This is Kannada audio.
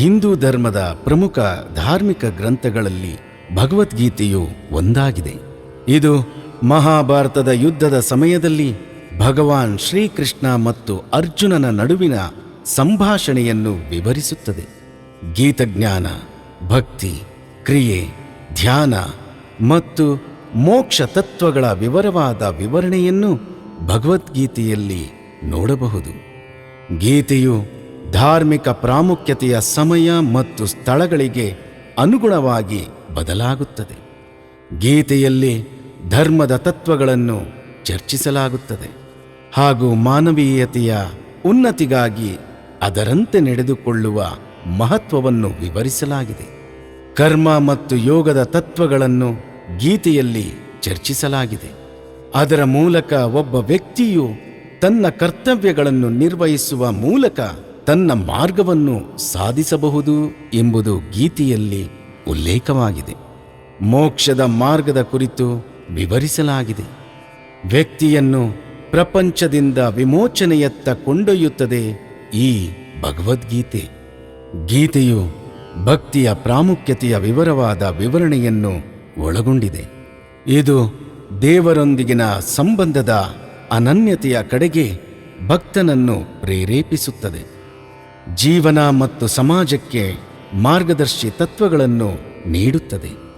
ಹಿಂದೂ ಧರ್ಮದ ಪ್ರಮುಖ ಧಾರ್ಮಿಕ ಗ್ರಂಥಗಳಲ್ಲಿ ಭಗವದ್ಗೀತೆಯು ಒಂದಾಗಿದೆ. ಇದು ಮಹಾಭಾರತದ ಯುದ್ಧದ ಸಮಯದಲ್ಲಿ ಭಗವಾನ್ ಶ್ರೀಕೃಷ್ಣ ಮತ್ತು ಅರ್ಜುನನ ನಡುವಿನ ಸಂಭಾಷಣೆಯನ್ನು ವಿವರಿಸುತ್ತದೆ. ಗೀತಜ್ಞಾನ, ಭಕ್ತಿ, ಕ್ರಿಯೆ, ಧ್ಯಾನ ಮತ್ತು ಮೋಕ್ಷ ತತ್ವಗಳ ವಿವರವಾದ ವಿವರಣೆಯನ್ನು ಭಗವದ್ಗೀತೆಯಲ್ಲಿ ನೋಡಬಹುದು. ಗೀತೆಯು ಧಾರ್ಮಿಕ ಪ್ರಾಮುಖ್ಯತೆಯ ಸಮಯ ಮತ್ತು ಸ್ಥಳಗಳಿಗೆ ಅನುಗುಣವಾಗಿ ಬದಲಾಗುತ್ತದೆ. ಗೀತೆಯಲ್ಲಿ ಧರ್ಮದ ತತ್ವಗಳನ್ನು ಚರ್ಚಿಸಲಾಗುತ್ತದೆ ಹಾಗೂ ಮಾನವೀಯತೆಯ ಉನ್ನತಿಗಾಗಿ ಅದರಂತೆ ನಡೆದುಕೊಳ್ಳುವ ಮಹತ್ವವನ್ನು ವಿವರಿಸಲಾಗಿದೆ. ಕರ್ಮ ಮತ್ತು ಯೋಗದ ತತ್ವಗಳನ್ನು ಗೀತೆಯಲ್ಲಿ ಚರ್ಚಿಸಲಾಗಿದೆ. ಅದರ ಮೂಲಕ ಒಬ್ಬ ವ್ಯಕ್ತಿಯು ತನ್ನ ಕರ್ತವ್ಯಗಳನ್ನು ನಿರ್ವಹಿಸುವ ಮೂಲಕ ತನ್ನ ಮಾರ್ಗವನ್ನು ಸಾಧಿಸಬಹುದು ಎಂಬುದು ಗೀತೆಯಲ್ಲಿ ಉಲ್ಲೇಖವಾಗಿದೆ. ಮೋಕ್ಷದ ಮಾರ್ಗದ ಕುರಿತು ವಿವರಿಸಲಾಗಿದೆ. ವ್ಯಕ್ತಿಯನ್ನು ಪ್ರಪಂಚದಿಂದ ವಿಮೋಚನೆಯತ್ತ ಕೊಂಡೊಯ್ಯುತ್ತದೆ ಈ ಭಗವದ್ಗೀತೆ. ಗೀತೆಯು ಭಕ್ತಿಯ ಪ್ರಾಮುಖ್ಯತೆಯ ವಿವರವಾದ ವಿವರಣೆಯನ್ನು ಒಳಗೊಂಡಿದೆ. ಇದು ದೇವರೊಂದಿಗಿನ ಸಂಬಂಧದ ಅನನ್ಯತೆಯ ಕಡೆಗೆ ಭಕ್ತನನ್ನು ಪ್ರೇರೇಪಿಸುತ್ತದೆ. ಜೀವನ ಮತ್ತು ಸಮಾಜಕ್ಕೆ ಮಾರ್ಗದರ್ಶಿ ತತ್ವಗಳನ್ನು ನೀಡುತ್ತದೆ.